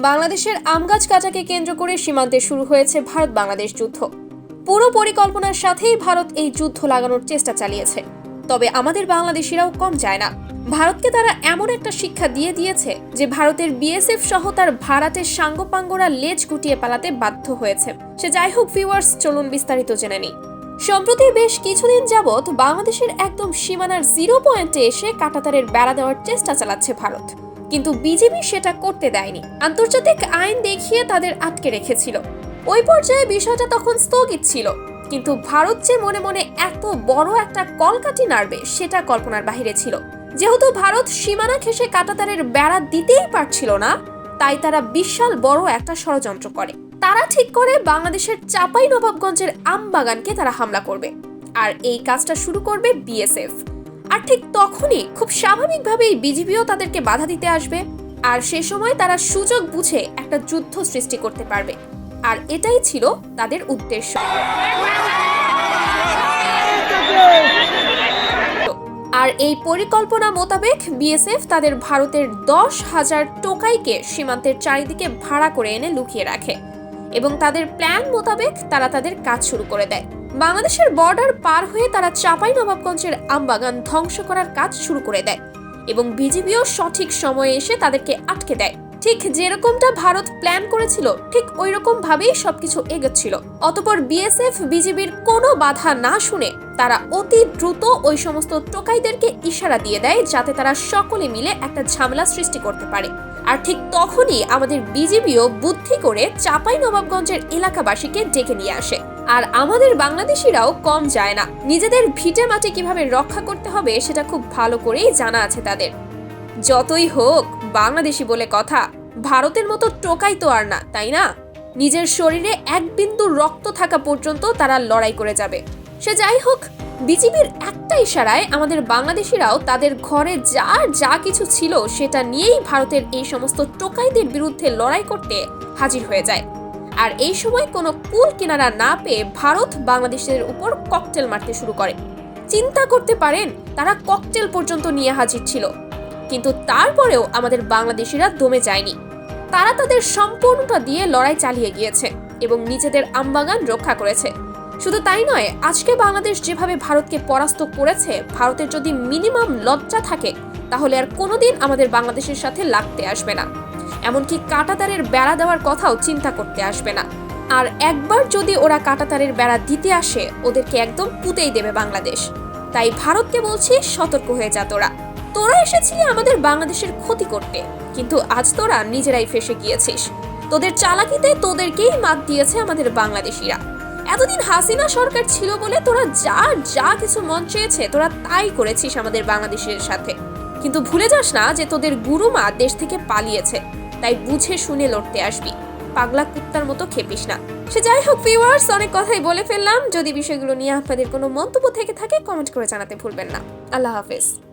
বাংলাদেশের আমগাছ কাটাকে কেন্দ্র করে সীমান্তে শুরু হয়েছে ভারত বাংলাদেশ যুদ্ধ। পুরো পরিকল্পনার সাথেই ভারত এই যুদ্ধ লাগানোর চেষ্টা চালিয়েছে। তবে আমাদের বাংলাদেশিরাও কম যায় না। ভারতকে তারা এমন একটা শিক্ষা দিয়ে দিয়েছে যে ভারতের বিএসএফ সহ তার ভাড়াটের সাঙ্গপাঙ্গরা লেজ গুটিয়ে পালাতে বাধ্য হয়েছে। সে যাই হোক ভিউয়ার্স, চলুন বিস্তারিত জেনে নিই। সম্প্রতি বেশ কিছুদিন যাবৎ বাংলাদেশের একদম সীমানার জিরো পয়েন্টে এসে কাটাতারের বেড়া দেওয়ার চেষ্টা চালাচ্ছে ভারত। কিন্তু বিজেপি সেটা করতে দেয়নি। আন্তর্জাতিক আইন দেখিয়ে তাদের আটকে রেখেছিল। ওই পর্যায়ে বিষয়টা তখন স্থগিত ছিল। কিন্তু ভারত যে মনে মনে এত বড় একটা কলকাঠি নাড়বে, সেটা কল্পনার বাইরে ছিল। যেহেতু ভারত সীমানা ঘেঁষে কাটাতারের বেড়া দিতেই পারছিল না, তাই তারা বিশাল বড় একটা ষড়যন্ত্র করে। তারা ঠিক করে বাংলাদেশের চাপাই নবাবগঞ্জের আম বাগানকে তারা হামলা করবে। আর এই কাজটা শুরু করবে বিএসএফ। আর ঠিক তখনই খুব স্বাভাবিকভাবেই বিজিবিও তাদেরকে বাধা দিতে আসবে। আর সে সময় তারা সুযোগ বুঝে একটা যুদ্ধ সৃষ্টি করতে পারবে। আর এটাই ছিল তাদের উদ্দেশ্য। আর এই পরিকল্পনা মোতাবেক বিএসএফ তাদের ভারতের দশ হাজার টোকাইকে সীমান্তের চারিদিকে ভাড়া করে এনে লুকিয়ে রাখে। এবং তাদের প্ল্যান মোতাবেক তারা তাদের কাজ শুরু করে দেয়। বাংলাদেশের বর্ডার পার হয়ে তারা চাপাই নবাবগঞ্জের আমবাগান ধ্বংস করার কাজ শুরু করে দেয় এবং বিজিবিও সঠিক সময়ে এসে তাদেরকে আটকে দেয়। ঠিক যেরকমটা ভারত প্ল্যান করেছিল, ঠিক ওই রকম ভাবেই সবকিছু এগোচ্ছিল। অতপর বিএসএফ, বিজিবির কোনো বাধা না শুনে তারা অতি দ্রুত ওই সমস্ত টোকাইদেরকে ইশারা দিয়ে দেয় যাতে তারা সকলে মিলে একটা ঝামেলা সৃষ্টি করতে পারে। আর ঠিক তখনই আমাদের বিজিবিও বুদ্ধি করে চাপাই নবাবগঞ্জের এলাকাবাসীকে ডেকে নিয়ে আসে। আর আমাদের বাংলাদেশিরাও কম যায় না। নিজেদের ভিটে মাটি কীভাবে রক্ষা করতে হবে সেটা খুব ভালো করেই জানা আছে তাদের। যতই হোক, বাংলাদেশি বলে কথা, ভারতের মতো টোকাই তো আর না, তাই না? নিজের শরীরে এক বিন্দু রক্ত থাকা পর্যন্ত তারা লড়াই করে যাবে। সে যাই হোক, বিজিবির একটা ইশারায় আমাদের বাংলাদেশিরাও তাদের ঘরে যা যা কিছু ছিল সেটা নিয়েই ভারতের এই সমস্ত টোকাইদের বিরুদ্ধে লড়াই করতে হাজির হয়ে যায়। আর এই সময় কোনো কুল কিনারা না পেয়ে ভারত বাংলাদেশের উপর ককটেল মারতে শুরু করে। চিন্তা করতে পারেন, তারা ককটেল পর্যন্ত নিয়ে হাজির ছিল। কিন্তু তারপরেও আমাদের বাংলাদেশিরা দমে যায়নি। তারা তাদের সম্পূর্ণটা দিয়ে লড়াই চালিয়ে গিয়েছে এবং নিজেদের আমবাগান রক্ষা করেছে। শুধু তাই নয়, আজকে বাংলাদেশ যেভাবে ভারতকে পরাস্ত করেছে, ভারতের যদি মিনিমাম লজ্জা থাকে, তাহলে আর কোনোদিন আমাদের বাংলাদেশের সাথে লাগতে আসবে না। এমনকি কাটাতারের বেড়া দেওয়ার কথাও চিন্তা করতে আসবে না। আর একবার যদি ওরা কাটাতারের বেড়া দিতে আসে, ওদেরকে একদম পুঁতেই দেবে বাংলাদেশ। তাই ভারতকে বলছি সতর্ক হয়ে যা তোরা। তোরা এসেছিলি আমাদের বাংলাদেশের ক্ষতি করতে, কিন্তু আজ তোরা নিজেরাই ফেসে গিয়েছিস। তোদের চালাকিতে তোদেরকেই মাত দিয়েছে আমাদের বাংলাদেশিরা। এতদিন হাসিনা সরকার ছিল বলে তোরা যা যা কিছু মন চেয়েছে, তোরা তাই করেছিস আমাদের বাংলাদেশের সাথে। কিন্তু ভুলে যাস না যে তোদের গুরুমা দেশ থেকে পালিয়েছে। তাই বুঝে শুনে লড়তে আসবি। পাগলা কুত্তার মতো খেপিস না। সে যাই হোক ভিউয়ার্স অনেক কথাই বলে ফেললাম। যদি বিষয়গুলো নিয়ে আপনাদের কোনো মন্তব্য থেকে থাকে কমেন্ট করে জানাতে ভুলবেন না। আল্লাহ হাফেজ।